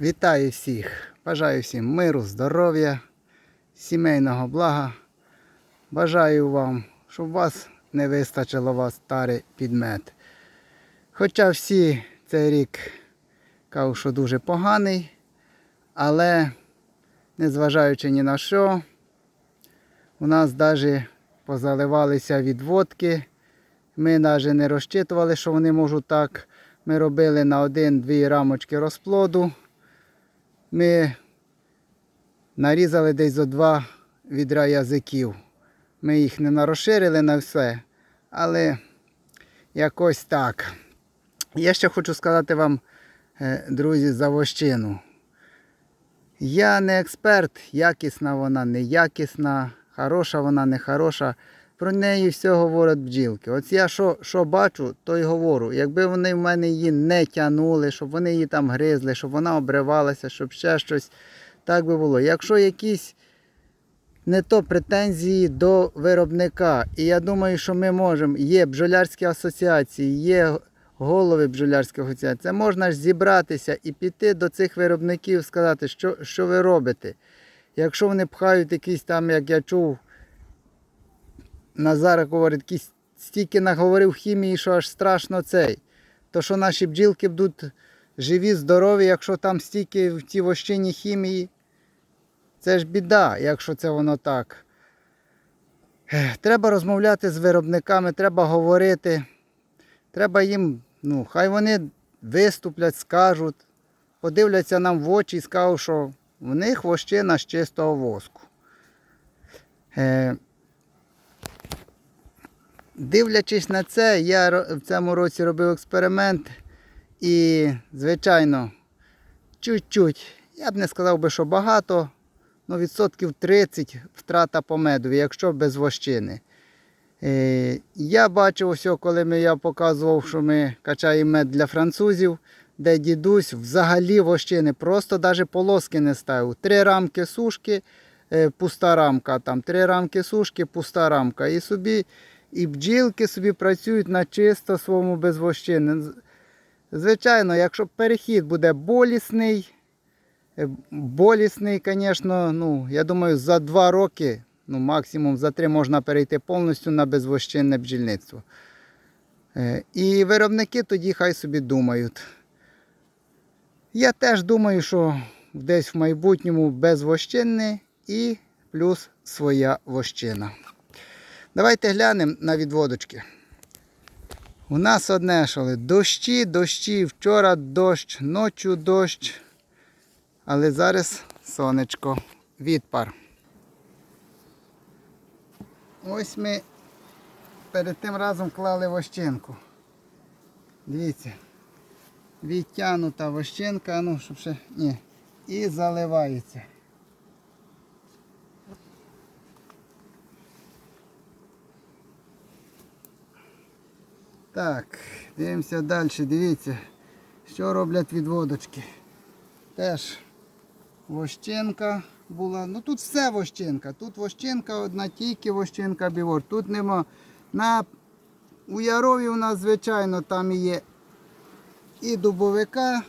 Вітаю всіх! Бажаю всім миру, здоров'я, сімейного блага. Бажаю вам, щоб вас не вистачило вас старий підмет. Хоча всі цей рік кажуть, що дуже поганий, але незважаючи ні на що, у нас навіть позаливалися відводки. Ми навіть не розчитували, що вони можуть так. Ми робили на один-дві рамочки розплоду. Ми нарізали десь зо два відра язиків. Ми їх не нарозширили на все, але якось так. Я ще хочу сказати вам, е, друзі, за вощину. Я не експерт, якісна вона, неякісна, хороша вона, не хороша. Про неї все говорять бджілки. От я що, що бачу, то й говорю. Якби вони в мене її не тягнули, щоб вони її там гризли, щоб вона обривалася, щоб ще щось, так би було. Якщо якісь не то претензії до виробника, і я думаю, що ми можемо, є бджолярські асоціації, є голови бджолярських асоціацій, можна ж зібратися і піти до цих виробників, сказати, що, що ви робите. Якщо вони пхають якісь там, як я чув, Назар говорить, стільки наговорив хімії, що аж страшно цей. То що наші бджілки будуть живі, здорові, якщо там стільки в цій вощині хімії, це ж біда, якщо це воно так. Треба розмовляти з виробниками, треба говорити. Треба їм, ну, хай вони виступлять, скажуть, подивляться нам в очі і скажуть, що в них вощина з чистого воску. Е, Дивлячись на це, я в цьому році робив експеримент і, звичайно, чуть-чуть, я б не сказав би, що багато, ну відсотків 30 втрата по медові, якщо без вощини. Е, Я бачив ось, коли ми, я показував, що ми качаємо мед для французів, де дідусь взагалі вощини, просто навіть полоски не ставив. Три рамки сушки, е, пуста рамка, там три рамки сушки, пуста рамка. І собі і бджілки собі працюють на чисто своєму без вощини. З- Звичайно, якщо перехід буде болісний, е, болісний, звісно, ну, я думаю, за два роки, ну, максимум за три можна перейти повністю на безвощинне бджільництво. Е, І виробники тоді хай собі думають. Я теж думаю, що десь в майбутньому безвощинне і плюс своя вощина. Давайте глянемо на відводочки. У нас одне що ли, дощі, дощі, вчора дощ, ночі дощ. Але зараз сонечко, відпар. Ось ми перед тим разом клали вощинку. Дивіться. Відтягнута вощинка, ну, щоб ще. Ні. І заливається. Так, дивимося далі, дивіться, що роблять відводочки. Теж вощинка була. Ну тут все вощинка. Тут вощинка одна, тільки вощинка бівор. Тут нема. На у Ярові у нас, звичайно, там є і дубовика.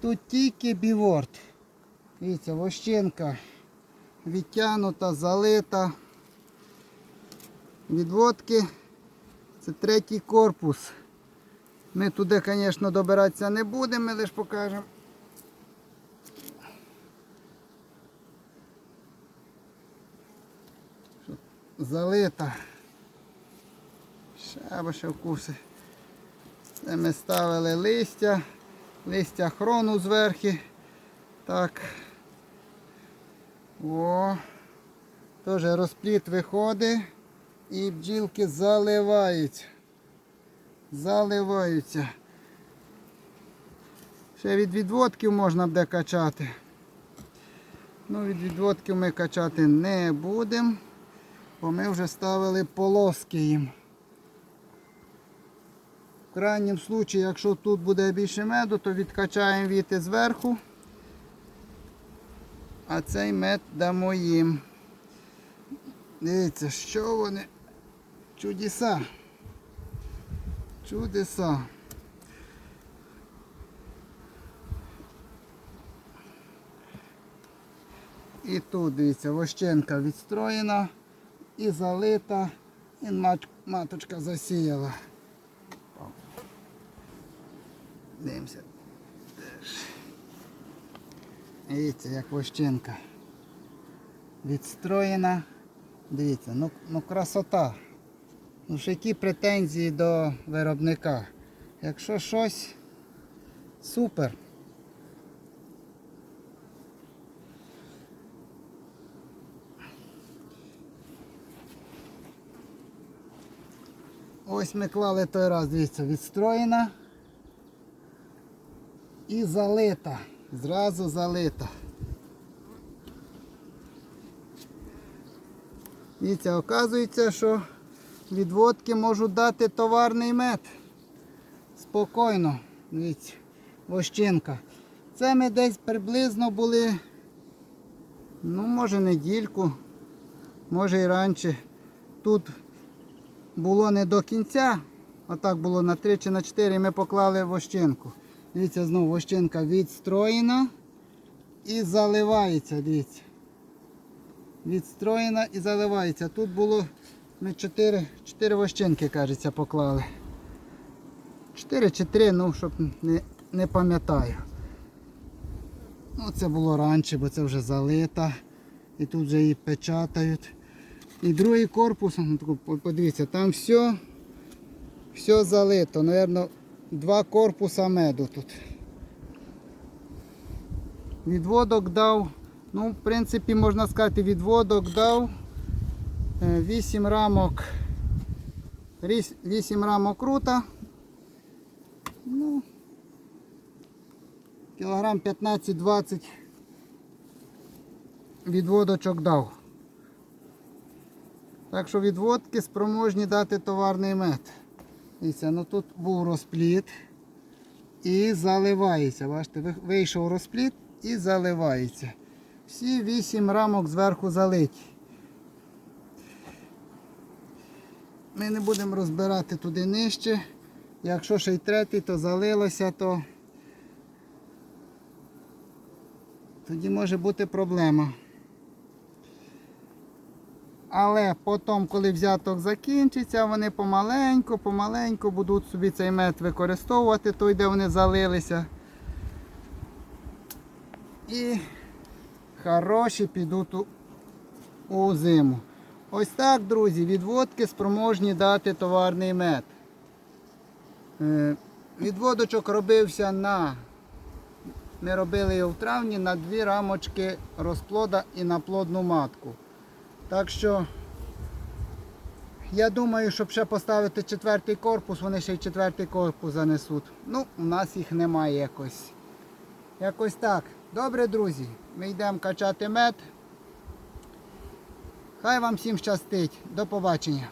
Тут тільки біворт. Дивіться, вощинка відтягнута, залита. Відводки. Це третій корпус. Ми туди, звісно, добиратися не будемо, ми лише покажемо. Залита. Ще ще вкуси. Це ми ставили листя, листя хрону зверху. Так. О. Теж розпліт виходить. І бджілки заливають. Заливаються. Ще від відводків можна буде качати. Ну, від відводків ми качати не будемо, бо ми вже ставили полоски їм. В крайньому випадку, якщо тут буде більше меду, то відкачаємо віти зверху, а цей мед дамо їм. Дивіться, що вони. Чудеса. Чудеса. І тут, дивіться, вощенка відстроєна і залита, і маточка засіяла. Дивимося. Дивіться, як вощенка відстроєна. Дивіться, ну, ну красота. Ну ж які претензії до виробника. Якщо щось супер. Ось ми клали той раз, дивіться, відстроєна і залита. Зразу залита. Дивіться, оказується, що відводки можуть дати товарний мед. Спокійно. Дивіться, вощинка. Це ми десь приблизно були, ну, може недільку, може і раніше. Тут було не до кінця, отак було на 3 чи на 4 ми поклали вощинку. Дивіться, знову вощинка відстроєна і заливається, дивіться. Відстроєна і заливається. Тут було ми 4, 4 вощинки, кажеться, поклали. 4 чи 3, ну, щоб не, не пам'ятаю. Ну, це було раніше, бо це вже залита. І тут вже її печатають. І другий корпус, ну, подивіться, там все, все залито. Наверно, два корпуса меду тут. Відводок дав, ну, в принципі, можна сказати, відводок дав 8 рамок. 8 рамок рута. Ну, кілограм 15-20 відводочок дав. Так що відводки спроможні дати товарний мед. Дивіться, ну тут був розпліт і заливається. Бачите, вийшов розпліт і заливається. Всі 8 рамок зверху залиті. Ми не будемо розбирати туди нижче. Якщо ще й третій, то залилося, то тоді може бути проблема. Але потім, коли взяток закінчиться, вони помаленьку, помаленьку будуть собі цей мед використовувати, той, де вони залилися. І хороші підуть у, у зиму. Ось так, друзі, відводки спроможні дати товарний мед. Е, Відводочок робився на, ми робили його в травні на дві рамочки розплода і на плодну матку. Так що я думаю, щоб ще поставити четвертий корпус, вони ще й четвертий корпус занесуть. Ну, у нас їх немає якось. Якось так. Добре, друзі, ми йдемо качати мед. Хай вам всім щастить. До побачення.